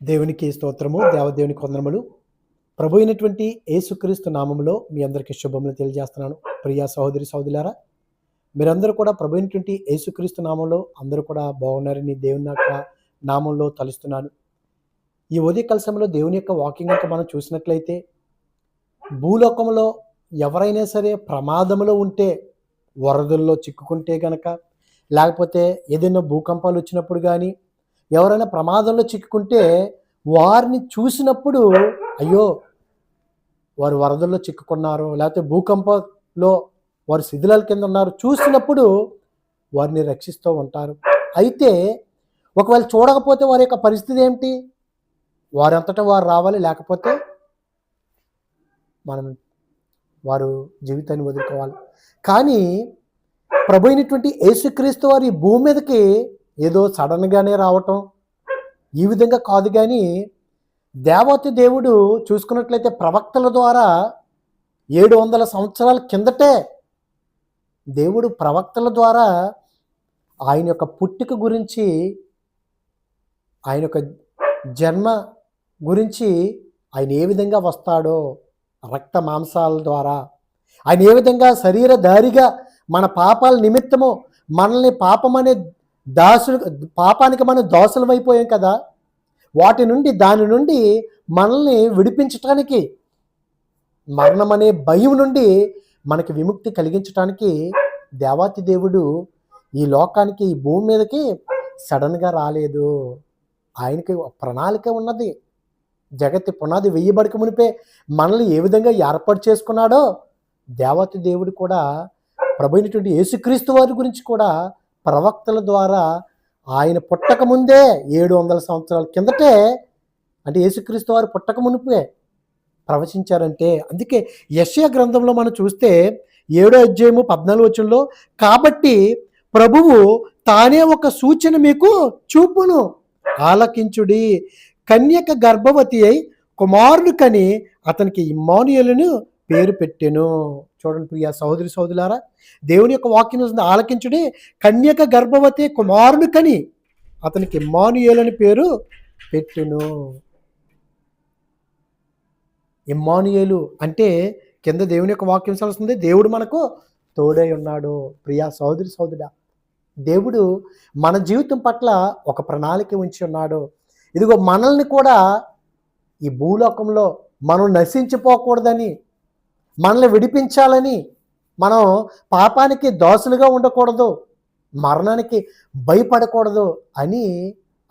దేవునికి స్తోత్రము దేవదేవునికి వందనములు ప్రభు అయినటువంటి యేసుక్రీస్తు నామములో మీ అందరికీ శుభములు తెలియజేస్తున్నాను. ప్రియా సహోదరి సహోదరులారా మీరందరూ కూడా ప్రభు అయినటువంటి యేసుక్రీస్తు నామంలో అందరూ కూడా బాగున్నారని దేవుని యొక్క నామంలో తలుస్తున్నాను. ఈ ఉదయకాల సమయంలో దేవుని యొక్క వాకింగ్ కనుక మనం చూసినట్లయితే భూలోకంలో ఎవరైనా సరే ప్రమాదంలో ఉంటే వరదల్లో చిక్కుకుంటే గనక లేకపోతే ఏదైనా భూకంపాలు వచ్చినప్పుడు కానీ ఎవరైనా ప్రమాదంలో చిక్కుకుంటే వారిని చూసినప్పుడు అయ్యో వారు వరదల్లో చిక్కుకున్నారు లేకపోతే భూకంపంలో వారు శిథిలాల కింద ఉన్నారు చూసినప్పుడు వారిని రక్షిస్తూ ఉంటారు. అయితే ఒకవేళ చూడకపోతే వారి యొక్క పరిస్థితి ఏమిటి? వారంతటా వారు రావాలి లేకపోతే మనం వారు జీవితాన్ని వదులుకోవాలి. కానీ ప్రభు అయినటువంటి యేసుక్రీస్తు వారి భూమి మీదకి ఏదో సడన్గానే రావటం ఈ విధంగా కాదు కానీ దేవతి దేవుడు చూసుకున్నట్లయితే ప్రవక్తల ద్వారా ఏడు వందల సంవత్సరాల కిందటే దేవుడు ప్రవక్తల ద్వారా ఆయన యొక్క పుట్టుక గురించి ఆయన యొక్క జన్మ గురించి ఆయన ఏ విధంగా వస్తాడో రక్త మాంసాల ద్వారా ఆయన ఏ విధంగా శరీరధారిగా మన పాపాల నిమిత్తము మనల్ని పాపం అనే దాసులు పాపానికి మనం దోసలం అయిపోయాం కదా. వాటి నుండి దాని నుండి మనల్ని విడిపించటానికి మరణం అనే భయం నుండి మనకి విముక్తి కలిగించటానికి దేవాతి దేవుడు ఈ లోకానికి ఈ భూమి మీదకి సడన్గా రాలేదు. ఆయనకి ప్రణాళిక ఉన్నది. జగత్తి పునాది వెయ్యబడక మునిపే మనల్ని ఏ విధంగా ఏర్పాటు చేసుకున్నాడో దేవత దేవుడు కూడా ప్రభు అయినటువంటి యేసుక్రీస్తు వారి గురించి కూడా ప్రవక్తల ద్వారా ఆయన పుట్టక ముందే ఏడు వందల సంవత్సరాల కిందటే అంటే యేసుక్రీస్తు వారు పుట్టక మునిపే ప్రవచించారంటే. అందుకే యశ్య గ్రంథంలో మనం చూస్తే ఏడో అధ్యాయము పద్నాలుగు వచ్చంలో కాబట్టి ప్రభువు తానే ఒక సూచన మీకు చూపును. ఆలకించుడి. కన్యక గర్భవతి అయి కుమారుడు కని అతనికి ఇమ్మానుయలను పేరు పెట్టెను. చూడండి ప్రియా సహోదరి సహోదరులారా దేవుని యొక్క వాక్యం ఉంది ఆలకించుడి కన్యక గర్భవతి కుమారుని కని అతనికి ఇమ్మానుయేలని పేరు పెట్టును. ఇమ్మానుయేలు అంటే కింద దేవుని యొక్క వాక్యం వస్తుంది దేవుడు మనకు తోడై ఉన్నాడు. ప్రియా సహోదరి సోదరుడా దేవుడు మన జీవితం పట్ల ఒక ప్రణాళిక ఉంచి ఉన్నాడు. ఇదిగో మనల్ని కూడా ఈ భూలోకంలో మనం నశించిపోకూడదని మనల్ని విడిపించాలని మనం పాపానికి దోసులుగా ఉండకూడదు మరణానికి భయపడకూడదు అని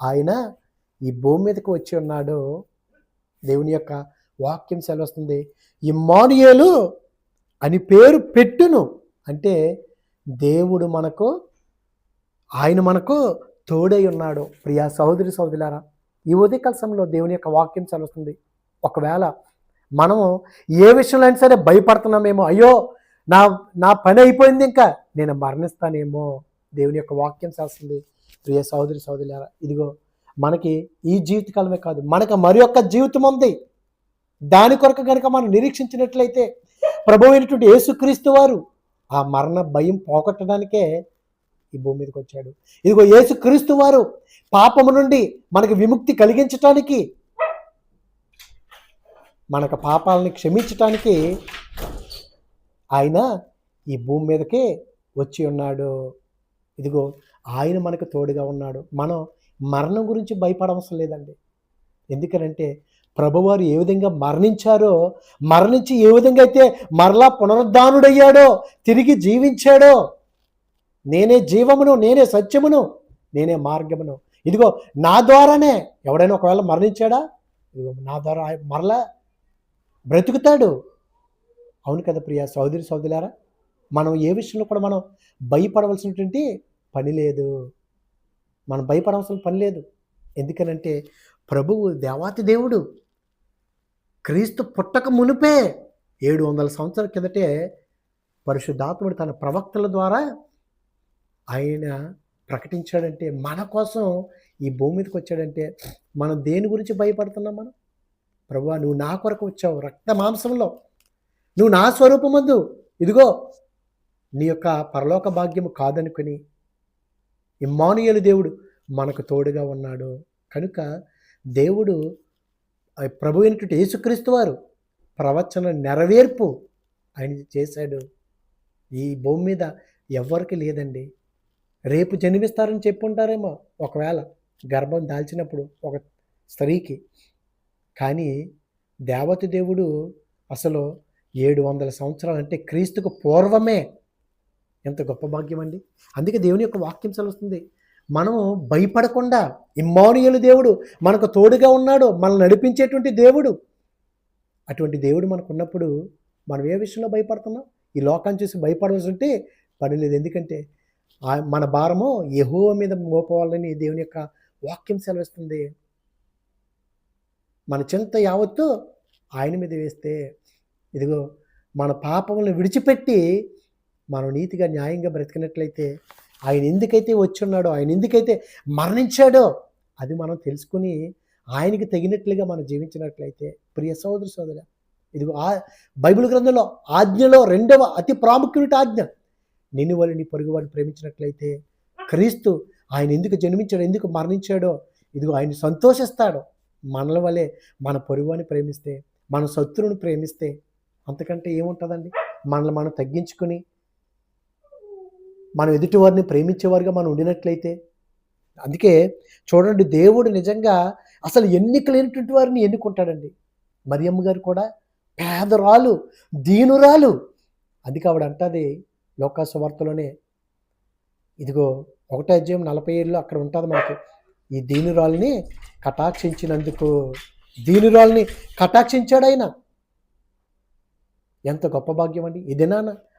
ఆయన ఈ భూమి మీదకి వచ్చి ఉన్నాడు. దేవుని యొక్క వాక్యం సెలవుస్తుంది. ఇమ్మానుయేలు అని పేరు పెట్టును అంటే దేవుడు మనకు ఆయన మనకు తోడై ఉన్నాడు. ప్రియా సహోదరి సహోదరులారా ఈ ఉదయకాల సమయంలో దేవుని యొక్క వాక్యం సెలవుస్తుంది. ఒకవేళ మనము ఏ విషయంలో అయినా సరే భయపడుతున్నామేమో. అయ్యో నా నా పని అయిపోయింది ఇంకా. నేను మరణిస్తానేమో. దేవుని యొక్క వాక్యం చేస్తుంది ప్రియ సహోదరి సహోదరులారా ఇదిగో మనకి ఈ జీవితకాలమే కాదు. మనకు మరి యొక్క జీవితం ఉంది. దాని కొరకు కనుక మనం నిరీక్షించినట్లయితే ప్రభు అయినటువంటి యేసుక్రీస్తు వారు ఆ మరణ భయం పోగొట్టడానికే ఈ భూమి మీదకి వచ్చాడు. ఇదిగో యేసుక్రీస్తు వారు పాపము నుండి మనకు విముక్తి కలిగించటానికి మనకు పాపాలని క్షమించటానికి ఆయన ఈ భూమి మీదకి వచ్చి ఉన్నాడు. ఇదిగో ఆయన మనకు తోడుగా ఉన్నాడు. మనం మరణం గురించి భయపడవసరం లేదండి. ఎందుకనంటే ప్రభువారు ఏ విధంగా మరణించారో మరణించి ఏ విధంగా అయితే మరలా పునరుద్ధానుడయ్యాడో తిరిగి జీవించాడో నేనే జీవమును నేనే సత్యమును నేనే మార్గమును. ఇదిగో నా ద్వారానే ఎవడైనా ఒకవేళ మరణించాడా? ఇదిగో నా ద్వారా మరలా బ్రతుకుతాడు. అవును కదా ప్రియా సోదరి సోదరులారా మనం ఏ విషయంలో కూడా మనం భయపడవలసినటువంటి పని లేదు. మనం భయపడవలసిన పని లేదు. ఎందుకనంటే ప్రభువు దేవాతి దేవుడు. క్రీస్తు పుట్టక మునిపే ఏడు వందల సంవత్సరాల కిందటే పరిశుద్ధాత్ముడు తన ప్రవక్తల ద్వారా ఆయన ప్రకటించాడంటే మన కోసం ఈ భూమి మీదకి వచ్చాడంటే మనం దేని గురించి భయపడుతున్నాం మనం? ప్రభు నువ్వు నా కొరకు వచ్చావు రక్త మాంసంలో. నువ్వు నా స్వరూపమందు. ఇదిగో నీ యొక్క పరలోక భాగ్యము కాదనుకుని ఇమ్మానుయలు దేవుడు మనకు తోడుగా ఉన్నాడు. కనుక దేవుడు ప్రభు అయినటువంటి యేసుక్రీస్తు వారు ప్రవచన నెరవేర్పు ఆయన చేశాడు. ఈ భూమి మీద ఎవ్వరికి లేదండి. రేపు జన్మిస్తారని చెప్పుంటారేమో ఒకవేళ గర్భం దాల్చినప్పుడు ఒక స్త్రీకి. కానీ దేవత దేవుడు అసలు ఏడు వందల సంవత్సరాలు అంటే క్రీస్తుకు పూర్వమే ఎంత గొప్ప భాగ్యం అండి. అందుకే దేవుని యొక్క వాక్యం సెలవుస్తుంది. మనం భయపడకుండా ఇమ్మానుయలు దేవుడు మనకు తోడుగా ఉన్నాడు మనల్ని నడిపించేటువంటి దేవుడు. అటువంటి దేవుడు మనకు ఉన్నప్పుడు మనం ఏ విషయంలో భయపడుతున్నాం? ఈ లోకాన్ని చూసి భయపడవలసి ఉంటే పని లేదు. ఎందుకంటే ఆ- మన భారము ఎహో మీద మోపవాలని దేవుని యొక్క వాక్యం సెలవిస్తుంది. మన చింత యావత్తు ఆయన మీద వేస్తే ఇదిగో మన పాపములను విడిచిపెట్టి మనం నీతిగా న్యాయంగా బ్రతికినట్లయితే ఆయన ఎందుకైతే వచ్చున్నాడో ఆయన ఎందుకైతే మరణించాడో అది మనం తెలుసుకుని ఆయనకి తగినట్లుగా మనం జీవించినట్లయితే ప్రియ సోదరు సోదర ఇదిగో ఆ బైబిల్ గ్రంథంలో ఆజ్ఞలో రెండవ అతి ప్రాముఖ్యమైన ఆజ్ఞ నిన్ను వల్ల నీ పొరుగు వాడిని ప్రేమించినట్లయితే క్రీస్తు ఆయన ఎందుకు జన్మించాడో ఎందుకు మరణించాడో ఇదిగో ఆయన సంతోషిస్తాడు. మనల వలె మన పొరుగువాని ప్రేమిస్తే మన శత్రువుని ప్రేమిస్తే అంతకంటే ఏముంటుందండి? మనల్ని మనం తగ్గించుకుని మనం ఎదుటివారిని ప్రేమించేవారుగా మనం ఉండినట్లయితే అందుకే చూడండి దేవుడు నిజంగా అసలు ఎన్నిక లేనటువంటి వారిని ఎన్నుకుంటాడండి. మరియమ్మ గారు కూడా పేదరాలు దీనురాలు. అందుకే ఆవిడ అంటది లోకాసు వార్తలోనే ఇదిగో ఒకటో అధ్యాయం నలభై ఏళ్ళు అక్కడ ఉంటుంది మనకి ఈ దీనురాల్ని కటాక్షించినందుకు దీనురాల్ని కటాక్షించాడు ఆయన ఎంత గొప్ప భాగ్యం అండి. ఇది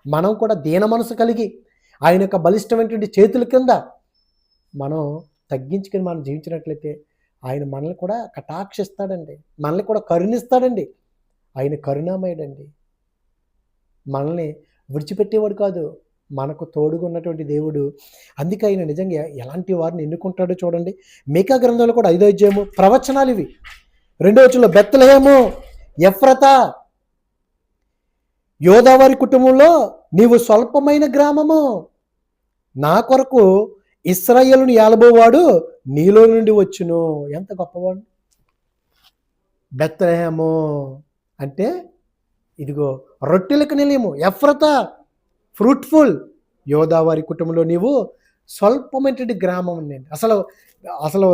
మనం కూడా దీన మనసు కలిగి ఆయన యొక్క బలిష్టమైనటువంటి చేతుల కింద మనం తగ్గించుకొని మనం జీవించినట్లయితే ఆయన మనల్ని కూడా కటాక్షిస్తాడండి. మనల్ని కూడా కరుణిస్తాడండి. ఆయన కరుణామయుడండి. మనల్ని విడిచిపెట్టేవాడు కాదు. మనకు తోడుగా ఉన్నటువంటి దేవుడు. అందుకే ఆయన నిజంగా ఎలాంటి వారిని ఎన్నుకుంటాడో చూడండి. మేకా గ్రంథంలో కూడా ఐదో అధ్యాయము ప్రవచనాలు ఇవి. రెండో వచ్చంలో బెత్తలహేము ఎఫ్రత యోదావారి కుటుంబంలో నీవు స్వల్పమైన గ్రామము. నా కొరకు ఇస్రాయేలుని ఏలబోవాడు నీలో నుండి వచ్చును. ఎంత గొప్పవాడు. బెత్తలహేము అంటే ఇదిగో రొట్టెలకు నిలయము. ఎఫ్రత ఫ్రూట్ఫుల్. యోదావారి కుటుంబంలో నీవు స్వల్పమైనటువంటి గ్రామం నేను అసలు అసలు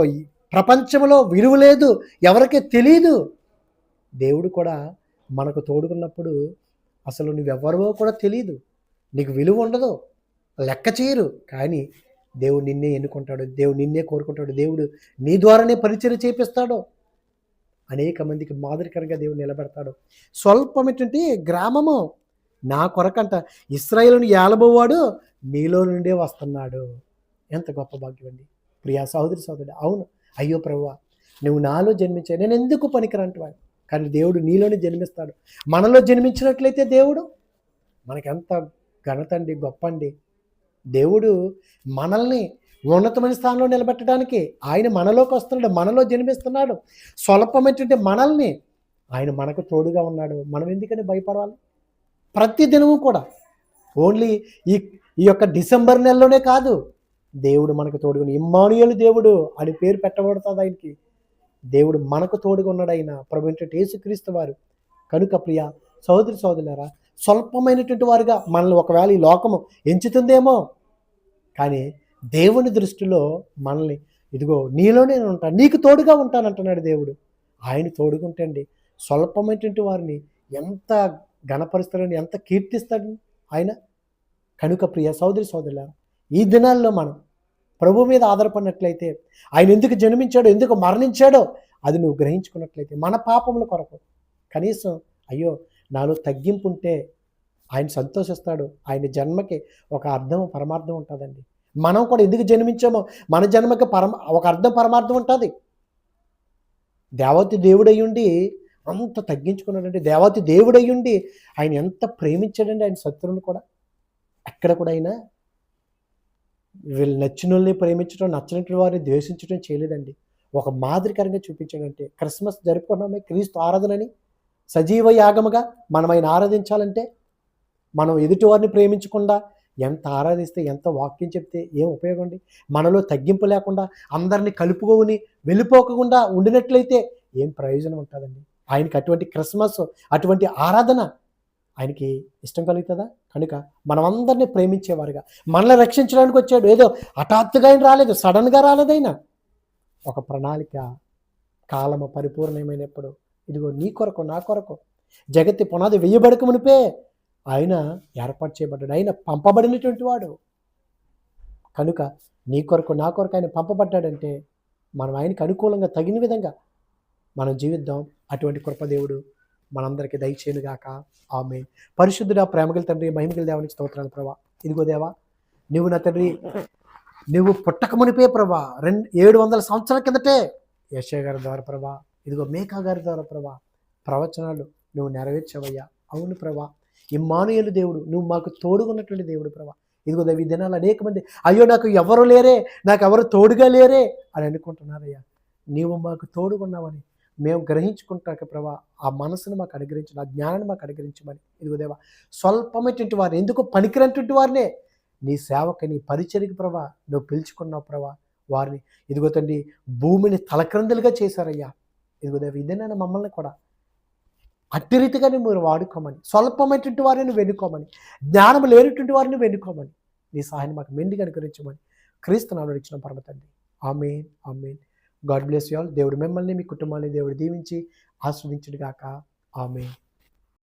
ప్రపంచంలో విలువ లేదు ఎవరికీ తెలియదు దేవుడు కూడా మనకు తోడుకున్నప్పుడు అసలు నువ్వెవరో కూడా తెలియదు నీకు విలువ ఉండదు లెక్క చేయరు. కానీ దేవుడు నిన్నే ఎన్నుకుంటాడు దేవుడు నిన్నే కోరుకుంటాడు దేవుడు నీ ద్వారానే పరిచయం చేపిస్తాడు. అనేక మందికి మాదిరికరంగా దేవుడు నిలబెడతాడు. స్వల్పమైనటువంటి గ్రామము నా కొరకంట ఇస్రాయేలుని ఏలబోవాడు నీలో నుండే వస్తున్నాడు. ఎంత గొప్ప భాగ్యం అండి. ప్రియా సహోదరి సహోదరుడు అవును. అయ్యో ప్రభువా నువ్వు నాలో జన్మించావు. నేను ఎందుకు పనికిరంటువాడు కానీ దేవుడు నీలోనే జన్మిస్తాడు. మనలో జన్మించినట్లయితే దేవుడు మనకెంత ఘనత అండి గొప్ప అండి. దేవుడు మనల్ని ఉన్నతమైన స్థానంలో నిలబెట్టడానికి ఆయన మనలోకి వస్తున్నాడు మనలో జన్మిస్తున్నాడు. స్వల్పమైనటువంటి మనల్ని ఆయన మనకు తోడుగా ఉన్నాడు. మనం ఎందుకని భయపడాలి? ప్రతి దినము కూడా. ఓన్లీ ఈ ఈ యొక్క డిసెంబర్ నెలలోనే కాదు దేవుడు మనకు తోడుకుని ఇమ్మానుయలు దేవుడు అని పేరు పెట్టబడుతుంది ఆయనకి. దేవుడు మనకు తోడుగా ఉన్నాడు ఆయన. ప్రభుత్వ యేసుక్రీస్తు వారు. కనుక ప్రియ సోదరి సోదరులారా స్వల్పమైనటువంటి వారుగా మనల్ని ఒకవేళ ఈ లోకము ఎంచుతుందేమో కానీ దేవుని దృష్టిలో మనల్ని ఇదిగో నీలోనే నేను ఉంటాను నీకు తోడుగా ఉంటానంటున్నాడు దేవుడు. ఆయన తోడుగుంటండి. స్వల్పమైనటువంటి వారిని ఎంత ఘనపరుస్తాడని ఎంత కీర్తిస్తాడు ఆయన? కనుక ప్రియ సోదరి సోదరులారా ఈ దినాల్లో మనం ప్రభు మీద ఆధారపడినట్లయితే ఆయన ఎందుకు జన్మించాడో ఎందుకు మరణించాడో అది నువ్వు గ్రహించుకున్నట్లయితే మన పాపముల కొరకు. కనీసం అయ్యో నాలో తగ్గింపు ఉంటే ఆయన సంతోషిస్తాడు. ఆయన జన్మకి ఒక అర్థం పరమార్థం ఉంటుందండి. మనం కూడా ఎందుకు జన్మించామో మన జన్మకి పరమ ఒక అర్థం పరమార్థం ఉంటుంది. దేవతి దేవుడయ్యుండి అంత తగ్గించుకున్నాడంటే దేవాతి దేవుడయ్యుండి ఆయన ఎంత ప్రేమించాడండి ఆయన శత్రువుని కూడా. ఎక్కడ కూడా ఆయన వీళ్ళు నచ్చిన వాళ్ళని ప్రేమించడం నచ్చినటువంటి వారిని ద్వేషించడం చేయలేదండి. ఒక మాదిరికరంగా చూపించాడంటే క్రిస్మస్ జరుపుకున్నామే క్రీస్తు ఆరాధనని. సజీవ యాగముగా మనం ఆయన ఆరాధించాలంటే మనం ఎదుటి వారిని ప్రేమించకుండా ఎంత ఆరాధిస్తే ఎంత వాక్యం చెప్తే ఏం ఉపయోగం అండి? మనలో తగ్గింపు లేకుండా అందరినీ కలుపుకొని వెళ్ళిపోకుండా ఉండినట్లయితే ఏం ప్రయోజనం ఉంటుందండి? ఆయనకి అటువంటి క్రిస్మస్ అటువంటి ఆరాధన ఆయనకి ఇష్టం కలుగుతుందా? కనుక మనమందరినీ ప్రేమించేవారుగా మనల్ని రక్షించడానికి వచ్చాడు. ఏదో హఠాత్తుగా ఆయన రాలేదు సడన్గా రాలేదైనా ఒక ప్రణాళిక కాలము పరిపూర్ణమైనప్పుడు ఇదిగో నీ కొరకు నా కొరకు. జగత్తి పునాది వెయ్యబడక మునిపే ఆయన ఏర్పాటు చేయబడ్డాడు. ఆయన పంపబడినటువంటి వాడు. కనుక నీ కొరకు నా కొరకు ఆయన పంపబడ్డాడంటే మనం ఆయనకు అనుకూలంగా తగిన విధంగా మనం జీవిద్దాం అటువంటి కృపదేవుడు మనందరికీ దయచేయునుగాక. ఆమె పరిశుద్ధుడా ప్రేమగల తండ్రి మహిమగల దేవానికి స్తోత్రాలు ప్రభా. ఇదిగో దేవా నువ్వు నా తండ్రి నువ్వు పుట్టక మునిపే ప్రభా. రెండు ఏడు వందల సంవత్సరాల కిందటే యశయ గారి ద్వారా ప్రభా ఇదిగో మేకా గారి ద్వారా ప్రభా ప్రవచనాలు నువ్వు నెరవేర్చవయ్యా. అవును ప్రభా ఇమ్మానుయలు దేవుడు నువ్వు మాకు తోడుగున్నటువంటి దేవుడు ప్రభా. ఇదిగో ఈ దినాలు అనేక మంది అయ్యో నాకు ఎవరు లేరే నాకు ఎవరు తోడుగా లేరే అని అనుకుంటున్నారయ్యా. నీవు మాకు తోడుగున్నావని మేము గ్రహించుకుంటాక ప్రభా ఆ మనసును మాకు అనుగ్రహించిన ఆ జ్ఞానాన్ని మాకు అనుగ్రహించమని. ఇదిగోదేవా స్వల్పమైనటువంటి వారిని ఎందుకు పనికిరంటువంటి వారినే? నీ సేవకి నీ పరిచర్కి ప్రభా నువ్వు పిలుచుకున్నావు ప్రభా వారిని. ఇదిగో తండ్రి భూమిని తలక్రందులుగా చేశారయ్యా. ఇదిగో ఇదేనైనా మమ్మల్ని కూడా. అట్టి రీతిగానే మీరు వాడుకోమని స్వల్పమైనటువంటి వారిని వెనుకోమని జ్ఞానం లేనటువంటి వారిని వెనుకోమని నీ సహాయాన్ని మాకు మెండిగా అనుగ్రహించమని క్రీస్తు నాడు ఇచ్చిన పరమ తండ్రి. Amen amen. God bless you all. దేవుడు మిమ్మల్ని మీ కుటుంబాన్ని దేవుడు దీవించి ఆస్వాదించుడుగాక ఆమె